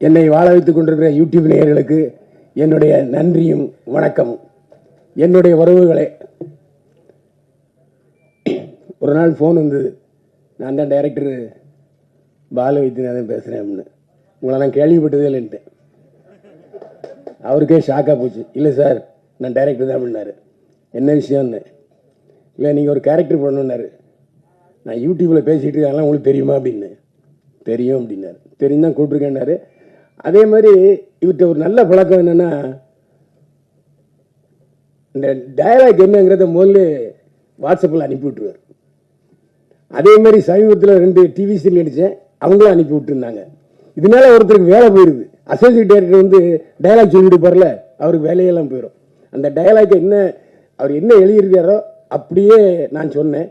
என்னை வாழ வைத்துக் கொண்டிருக்கிற யூடியூப் நேயர்களுக்கு என்னுடைய நன்றியும் வணக்கம் என்னுடைய உறவுகளே ஒரு நாள் ஃபோன் வந்தது. நான் தான் டைரக்டர் பால வைத்தியநாதன் பேசுகிறேன் அப்படின்னு உங்களை நான் கேள்விப்பட்டதே இல்லைன்ட்டு அவருக்கே ஷாக்காக போச்சு. இல்லை சார் நான் டைரக்டர் தான் அப்படின்னாரு. என்ன விஷயம்னு? இல்லை நீங்கள் ஒரு கேரக்டர் பண்ணணுன்னாரு நான் யூடியூப்பில் பேசிகிட்டு இருக்கேன் உங்களுக்கு தெரியுமா? அப்படின்னு. தெரியும் அப்படின்னாரு. தெரியும் தான் கூப்பிட்ருக்கேன்னாரு அதே மாதிரி இவர்கிட்ட ஒரு நல்ல பழக்கம் என்னென்னா இந்த டயலாக் என்னங்கிறத முதல்ல வாட்ஸ்அப்பில் அனுப்பி விட்டுருவார் அதே மாதிரி சமீபத்தில் ரெண்டு டிவி சீரியல் நடித்தேன் அவங்களும் அனுப்பி விட்டுருந்தாங்க இதனால ஒருத்தருக்கு வேலை போயிடுது. அசோசியேட் டைரக்டர் வந்து டயலாக் சொல்லிட்டு போறல அவருக்கு வேலையெல்லாம் போயிடும். அந்த டயலாக் என்ன அவர் என்ன எழுதியிருக்காரோ அப்படியே நான் சொன்னேன்.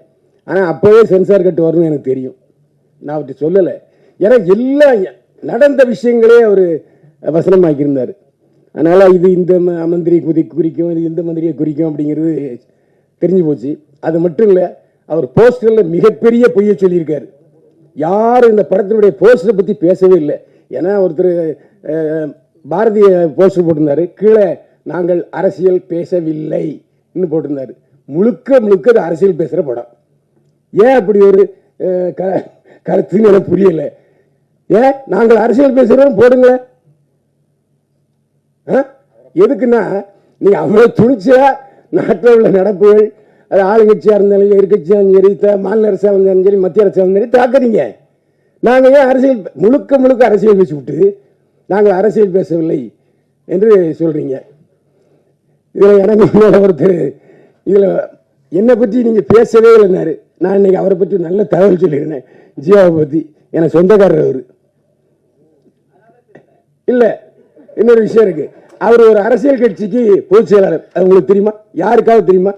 ஆனால் அப்போவே சென்சார் கட்டு வரும்னு எனக்கு தெரியும். நான் அவர்கிட்ட சொல்லலை. ஏன்னா எல்லாம் நடந்த விஷயங்களே அவர் வசனமாக்கியிருந்தார். அதனால் இது இந்த ம- மந்திரி குறிக்கும் இது இந்த மந்திரியை குறிக்கும் அப்படிங்கிறது தெரிஞ்சு போச்சு. அது மட்டும் இல்லை அவர் போஸ்டரில் மிகப்பெரிய பொய்யை சொல்லியிருக்காரு. யாரும் இந்த படத்தினுடைய போஸ்டரை பற்றி பேசவே இல்லை. ஏன்னா ஒருத்தர் பாரதிய போஸ்டர் போட்டிருந்தாரு. கீழே நாங்கள் அரசியல் பேசவில்லை இன்னும் போட்டிருந்தாரு. முழுக்க முழுக்க அது அரசியல் பேசுகிற படம். ஏன் அப்படி ஒரு க- கருத்துன்னு எனக்கு புரியலை. ஏன் நாங்கள் அரசியல் பேசுகிறோம் போடுங்க. ஆ? எதுக்குன்னா நீ அவ்வளோ துணிச்சா நாட்டில் உள்ள நடப்புகள் அது ஆளுங்கட்சியாக இருந்தாலும் எதிர்கட்சியாக இருந்தாலும் சரி மாநில அரசாக இருந்தாலும் சரி மத்திய அரசாக இருந்தாலும் சரி தாக்குறீங்க நாங்கள் ஏன் அரசியல் முழுக்க முழுக்க அரசியல் பேசி விட்டு நாங்கள் அரசியல் பேசவில்லை என்று சொல்கிறீங்க இதில் எனக்கு முன்னாடி ஒருத்தர் இதில் என்னை பற்றி நீங்கள் பேசவே இல்லைன்னாரு. நான் இன்றைக்கி அவரை பற்றி நல்ல தகவல் சொல்லியிருந்தேன் ஜியாவை பற்றி எனக்கு சொந்தக்காரர் அவர். இல்லை இன்னொரு விஷயம் இருக்கு. அவர் ஒரு அரசியல் கட்சிக்கு பொதுச் செயலாளர். அது உங்களுக்கு தெரியுமா? யாருக்காவது தெரியுமா?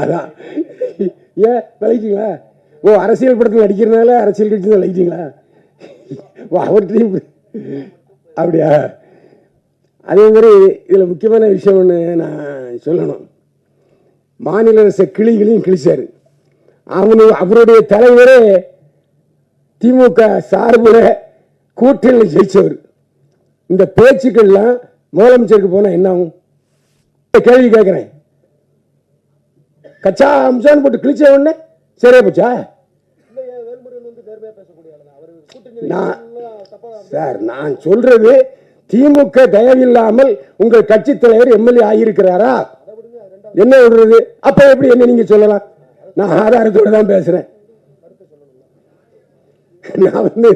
அதான். ஏன் விளைச்சிங்களா ஓ அரசியல் படத்தில் நடிக்கிறதுனால அரசியல் கட்சி தான் விளைச்சிங்களா ஓ அவர்கிட்டையும் அப்படியா? அதே மாதிரி இதில் முக்கியமான விஷயம் ஒன்று நான் சொல்லணும். மாநில அரசு கிளிகளையும் கிழிச்சார். அவனு அவருடைய தலைவரே திமுக சார்பில் கூட்டணியில் ஜெயிச்சவர். இந்த பேச்சுக்கள்லாம் முதலமைச்சருக்கு போனா என்ன ஆகும்? கேள்வி கேட்கிறேன் கச்சா அம்சான்னு போட்டு கிழிச்ச உடனே சரியா போச்சா? நான் சார் நான் சொல்றது திமுக தயவில்லாமல் உங்கள் கட்சி தலைவர் எம்எல்ஏ ஆகியிருக்கிறாரா? என்ன விடுறது அப்ப எப்படி என்ன நீங்க சொல்லலாம்? நான் ஆதாரத்தோட தான் பேசுறேன். நான் வந்து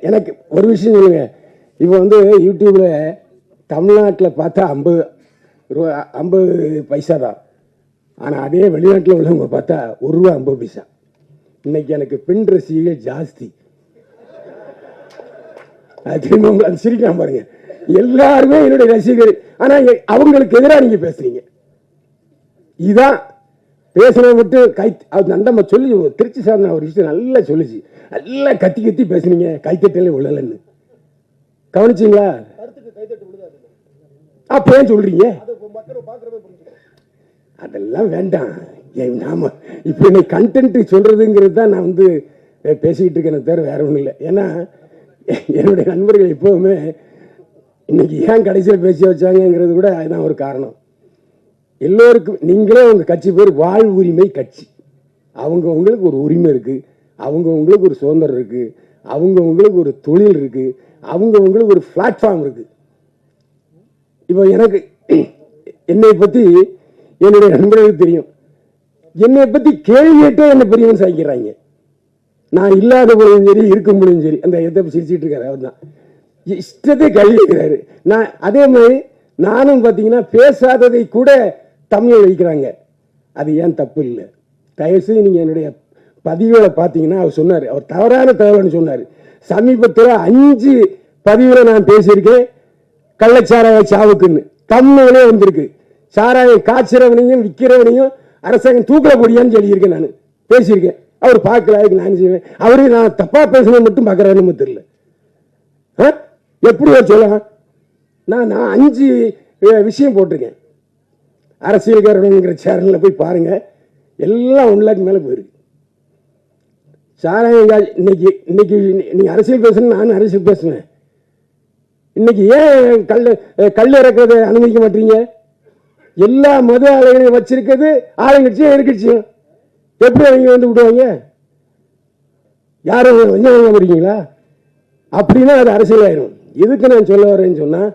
எனக்கு ஒரு விஷயம் சொல்லுங்க. இப்போ வந்து யூடியூப்பில் தமிழ்நாட்டில் பார்த்தா ஐம்பது ரூபா ஐம்பது பைசா தான். ஆனால் அதே வெளிநாட்டில் உள்ளவங்க பார்த்தா ஒரு ரூபா ஐம்பது பைசா. இன்னைக்கு எனக்கு பெண் ரசிகர்கள் ஜாஸ்தி. அது திரும்ப உங்களை அது சிரிக்கலாம் பாருங்க. எல்லாருமே என்னுடைய ரசிகர். ஆனால் எ- அவங்களுக்கு எதிராக நீங்கள் பேசுறீங்க. இதுதான் பேசுறது மட்டும் கை அது நண்டம்மா சொல்லி திருச்சி சார் ஒரு விஷயம் நல்லா சொல்லிச்சு. நல்லா கத்தி கத்தி பேசுனீங்க. கைத்தட்டலே விழலன்னு. கவனிச்சிங்களா? அப்ப ஏன் சொல்றீங்க? அதெல்லாம் வேண்டாம். நாம இப்ப இன்னைக்கு கண்டென்ட் சொல்றதுங்கிறது தான் நான் வந்து பேசிக்கிட்டு இருக்கேன் தவிர வேற ஒன்றும் இல்லை. ஏன்னா என்னுடைய நண்பர்கள் எப்பவுமே இன்னைக்கு ஏன் கடைசியில் பேசி வச்சாங்கங்கிறது கூட அதுதான் ஒரு காரணம். எல்லோருக்கும் நீங்களே உங்கள் கட்சி பேர் வாழ் உரிமை கட்சி. அவங்க உங்களுக்கு ஒரு உரிமை இருக்குது அவங்க உங்களுக்கு ஒரு சுதந்திரம் இருக்குது அவங்க உங்களுக்கு ஒரு தொழில் இருக்குது அவங்க உங்களுக்கு ஒரு பிளாட்ஃபார்ம் இருக்குது இப்போ எனக்கு என்னை பற்றி என்னுடைய நண்பர்களுக்கு தெரியும். என்னை பற்றி கேள்வி கேட்டே என்னை பெரியவன் சாய்க்கிறாங்க. நான் இல்லாத பொழுதும் சரி இருக்கும் பொழுதும் சரி அந்த எதை சிரிச்சிட்டு இருக்காரு அவர் தான் இஷ்டத்தை கல்வி நான் அதே மாதிரி நானும் பார்த்தீங்கன்னா பேசாததை கூட தமிழ் வைக்கிறாங்க அது ஏன் தப்பு இல்லை தயவுசெய்து நீங்கள் என்னுடைய பதிவுகளை பார்த்தீங்கன்னா அவர் சொன்னார். அவர் தவறான தகவல்னு சொன்னார். சமீபத்தில் அஞ்சு பதிவில் நான் பேசியிருக்கேன். கள்ளச்சாராய சாவுக்குன்னு. தமிழ்லே வந்திருக்கு. சாராயம் காய்ச்சிறவனையும் விற்கிறவனையும் அரசாங்கம் தூக்கல சொல்லியிருக்கேன் நான். பேசியிருக்கேன். அவர் பார்க்கல அதுக்கு நான் செய்வேன். அவரு நான் தப்பாக பேசணும் மட்டும் பார்க்குறேன்னு தெரியல. ஆ? எப்படி சொல்லலாம். நான் நான் அஞ்சு விஷயம் போட்டிருக்கேன். அரசியல்காரங்கிற சேனலில் போய் பாருங்கள் எல்லாம் ஒன் லேக் மேலே போயிருக்கு. சாராயம் காய்ச்சி இன்னைக்கு இன்னைக்கு நீங்க அரசியல் பேசணும் நானும் அரசியல் பேசுவேன் இன்னைக்கு ஏன் கல் கல் இறக்குறதை அனுமதிக்க மாட்டீங்க? எல்லா மத ஆலைகளையும் வச்சிருக்கிறது ஆளுங்கட்சியும் எதிர்கட்சியும். எப்படி அவங்க வந்து விடுவாங்க? யாரும் கொஞ்சம் வாங்க முடியுங்களா அப்படின்னா அது அரசியலாயிரும். எதுக்கு நான் சொல்ல வரேன்னு சொன்னால்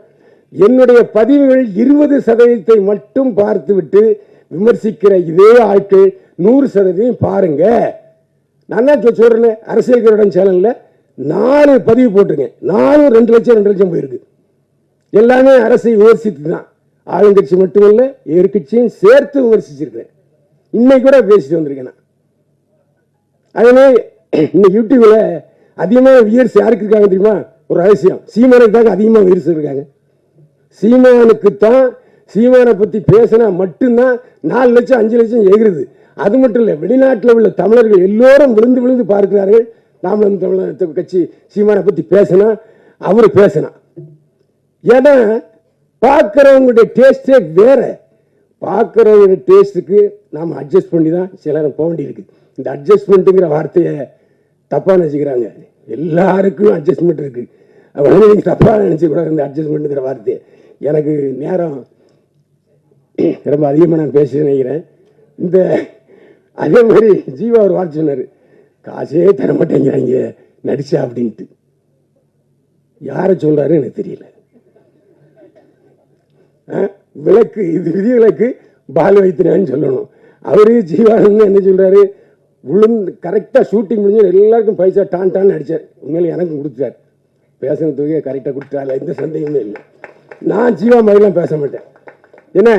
என்னுடைய பதிவுகள் இருபது சதவீதத்தை மட்டும் பார்த்துவிட்டு விமர்சிக்கிற இதே ஆட்கள் நூறு சதவீதம் பாருங்க. நான் தான் சொல்றேன் அரசியல் கருடன் சேனல்ல நாலு பதிவு போட்டுங்க நாலு ரெண்டு லட்சம் ரெண்டு லட்சம் போயிருக்கு. எல்லாமே அரசை விமர்சித்து தான். ஆளுங்கட்சி மட்டுமல்ல எதிர்கட்சியும் சேர்த்து விமர்சிச்சிருக்கிறேன். இன்னைக்கு கூட பேசிட்டு வந்திருக்கேன் நான். அதனால இந்த யூடியூப்ல அதிகமாக வியர்ஸ் யாருக்கு இருக்காங்க தெரியுமா? ஒரு ரகசியம். சீமானுக்கு தாங்க அதிகமாக வியர்ஸ் இருக்காங்க. சீமானுக்கு தான் சீமானை பற்றி பேசினா மட்டும்தான் நாலு லட்சம் அஞ்சு லட்சம் எகிருது அது மட்டும் இல்லை வெளிநாட்டில் உள்ள தமிழர்கள் எல்லோரும் விழுந்து விழுந்து பார்க்கிறார்கள். நாம் தமிழர் கட்சி சீமானை பற்றி பேசினா அவர் பேசினா. ஏன்னா பார்க்குறவங்களுடைய டேஸ்டே வேற. பார்க்குறவங்களுடைய டேஸ்ட்டுக்கு நாம் அட்ஜஸ்ட் பண்ணி தான் சிலர் போக வேண்டியிருக்கு. இந்த அட்ஜஸ்ட்மெண்ட்டுங்கிற வார்த்தையை தப்பாக நினச்சிக்கிறாங்க. எல்லாருக்கும் அட்ஜஸ்ட்மெண்ட் இருக்குது அவங்க நீங்கள் தப்பாக நினச்சிக்கூடாது இந்த அட்ஜஸ்ட்மெண்ட்டுங்கிற வார்த்தையை. எனக்கு நேரம் ரொம்ப அதிகமாக நான் பேசி நினைக்கிறேன். இந்த அதே மாதிரி ஜீவா ஒரு வார்த்தை சொன்னார். காசே தர மாட்டேங்கிறாங்க நடிச்சா அப்படின்ட்டு. யாரை சொல்கிறாரு எனக்கு தெரியல. ஆ? விளக்கு இது விதி விளக்கு பால் வைத்தினான்னு சொல்லணும். அவரு ஜீவானந்த் என்ன சொல்கிறாரு விழுந்து கரெக்டாக ஷூட்டிங் முடிஞ்சு எல்லாருக்கும் பைசா டான் டான் அடித்தார் உண்மையில எனக்கும் கொடுத்தார் பேசுன தொகையை கரெக்டாக கொடுத்தால எந்த சந்தேகமே இல்லை. நான் ஜீவா மாதிரிலாம் பேச மாட்டேன். என்ன?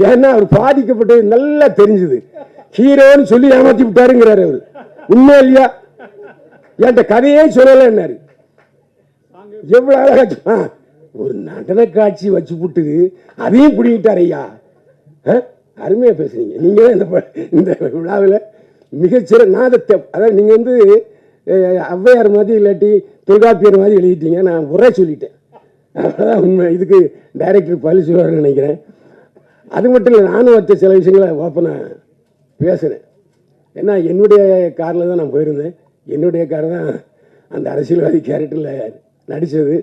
ஏன்னா அவர் பாதிக்கப்பட்டது நல்லா தெரிஞ்சுது. ஹீரோன்னு சொல்லி ஏமாத்தி விட்டாருங்கிறாரு அவர். உண்மை இல்லையா? என்கிட்ட கதையே சொல்லலை என்னாரு. எவ்வளோ அழகா ஆ, ஒரு நடன காட்சி வச்சு புட்டு அதையும் பிடிக்கிட்டார் ஐயா. ஆ? பேசுறீங்க நீங்க தான் இந்த இந்த விழாவில் மிகச்சிற நான் அதாவது நீங்கள் வந்து ஔவையார் மாதிரி இல்லாட்டி தொல்காப்பியர் மாதிரி எழுதிட்டீங்க. நான் உரை சொல்லிட்டேன். அதான் உண்மை. இதுக்கு டைரக்டர் பழி நினைக்கிறேன். அது மட்டும் இல்லை நானும் வச்ச சில விஷயங்களை நான் பேசுகிறேன் ஏன்னா என்னுடைய காரில் தான் நான் போயிருந்தேன். என்னுடைய கார் தான் அந்த அரசியல்வாதி கேரக்டரில் நடித்தது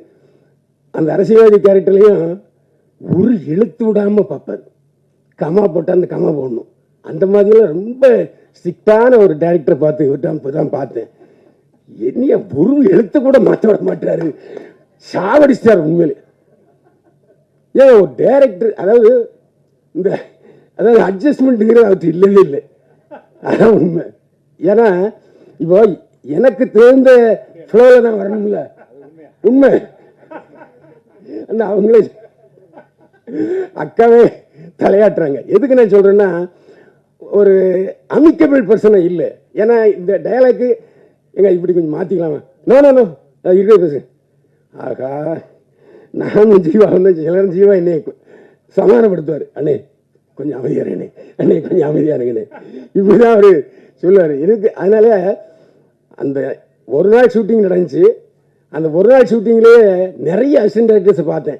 அந்த அரசியல்வாதி கேரக்டர்லையும் ஒரு இழுத்து விடாமல் பார்ப்பார். கமா போட்டால் அந்த கமா போடணும். அந்த மாதிரிலாம் ரொம்ப ஸ்ட்ரிக்டான ஒரு டேரக்டரை பார்த்து விட்டான் இப்போ தான் பார்த்தேன். என்னைய ஒரு எழுத்து கூட மாற்ற விட மாட்டாரு. சாவடிச்சார் உண்மையிலே. ஏன் ஒரு டைரக்டர் அதாவது இந்த அதாவது அட்ஜஸ்ட்மெண்ட்டுங்கிறது அவர்கிட்ட இல்லவே இல்லை. அதான் உண்மை. ஏன்னா இப்போ எனக்கு தெரிந்த ஃப்ளோவில் நான் வரணும்ல. உண்மை. அந்த அவங்களே அக்காவே தலையாட்டுறாங்க. எதுக்கு நான் சொல்கிறேன்னா ஒரு அமிக்கபிள் பர்சனை இல்லை. ஏன்னா இந்த டயலாக்கு எங்க இப்படி கொஞ்சம் மாற்றிக்கலாமா நோ நோ நோ இருக்க பேசு ஆகா நானும் ஜீவா வந்து சிலரும் ஜீவா என்னை சமாதானப்படுத்துவார். அண்ணே கொஞ்சம் அமைதியாக இருங்கண்ணே. அண்ணே கொஞ்சம் அமைதியாக இருங்கண்ணே. இப்படிதான் அவர் சொல்லுவார். இருக்கு அதனால அந்த ஒரு நாள் ஷூட்டிங் நடந்துச்சு. அந்த ஒரு நாள் ஷூட்டிங்லேயே நிறைய அசிஸ்டன்ட் டேரக்டர்ஸை பார்த்தேன்.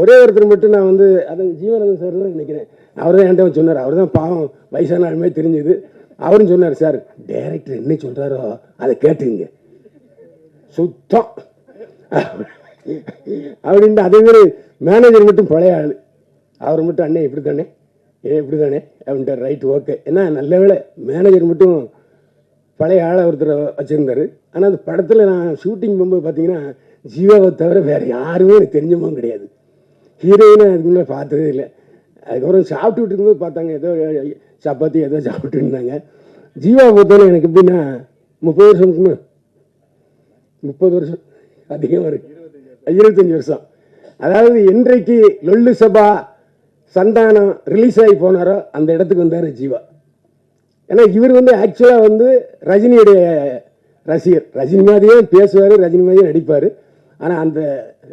ஒரே ஒருத்தர் மட்டும் நான் வந்து அதான் ஜீவனந்தன் சார் தான் நினைக்கிறேன். அவர் தான் என்கிட்ட சொன்னார். அவர் தான் பாவம் வயசான ஆளுமே தெரிஞ்சது. அவரும் சொன்னார் சார் டேரக்டர் என்ன சொல்கிறாரோ அதை கேட்டுங்க சுத்தம். அப்படின்ட்டு அதே மாதிரி மேனேஜர் மட்டும் பழைய ஆள். அவர் மட்டும் அண்ணே இப்படி தானே ஏ இப்படி தானே அப்படின்ட்டு ரைட் ஓகே. ஏன்னா நல்ல வேலை மேனேஜர் மட்டும் பழைய ஆளை ஒருத்தர் வச்சுருந்தார். ஆனால் அந்த படத்தில் நான் ஷூட்டிங் போகும்போது பார்த்தீங்கன்னா ஜீவாவை தவிர வேறு யாருமே எனக்கு தெரிஞ்சமும் கிடையாது. ஹீரோயினை அதுக்கு முன்னே பார்த்ததே இல்லை. அதுக்கப்புறம் சாப்பிட்டுட்டு இருக்கும்போது பார்த்தாங்க ஏதோ சப்பாத்தி ஏதோ சாப்பிட்டு இருந்தாங்க. ஜீவா பொறுத்தவரை எனக்கு எப்படின்னா முப்பது வருஷம் முப்பது வருஷம். அதிகமாக ஒரு இருபத்தஞ்சி வருஷம். அதாவது என்றைக்கு லொல்லு சபா சந்தானம் ரிலீஸ் ஆகி போனாரோ அந்த இடத்துக்கு வந்தார் ஜீவா. ஏன்னா இவர் வந்து ஆக்சுவலாக வந்து ரஜினியுடைய ரசிகர். ரஜினி மாதிரியே பேசுவார் ரஜினி மாதிரியே நடிப்பார். ஆனால் அந்த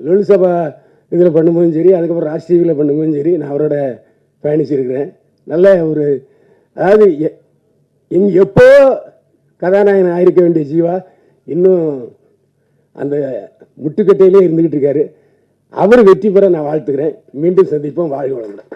லொல்லு சபா இதில் பண்ணும்போதும் சரி அதுக்கப்புறம் ராஜ் டிவியில் பண்ணும்போதும் சரி நான் அவரோட பயணிச்சிருக்கிறேன். நல்ல ஒரு அதாவது எ- எங் எப்போ கதாநாயகன் ஆயிருக்க வேண்டிய ஜீவா இன்னும் அந்த முட்டுக்கட்டையிலே இருந்துகிட்டு இருக்காரு. அவர் வெற்றி பெற நான் வாழ்த்துக்கிறேன் மீண்டும் சந்திப்போம். வாழ்க வளமுடன்.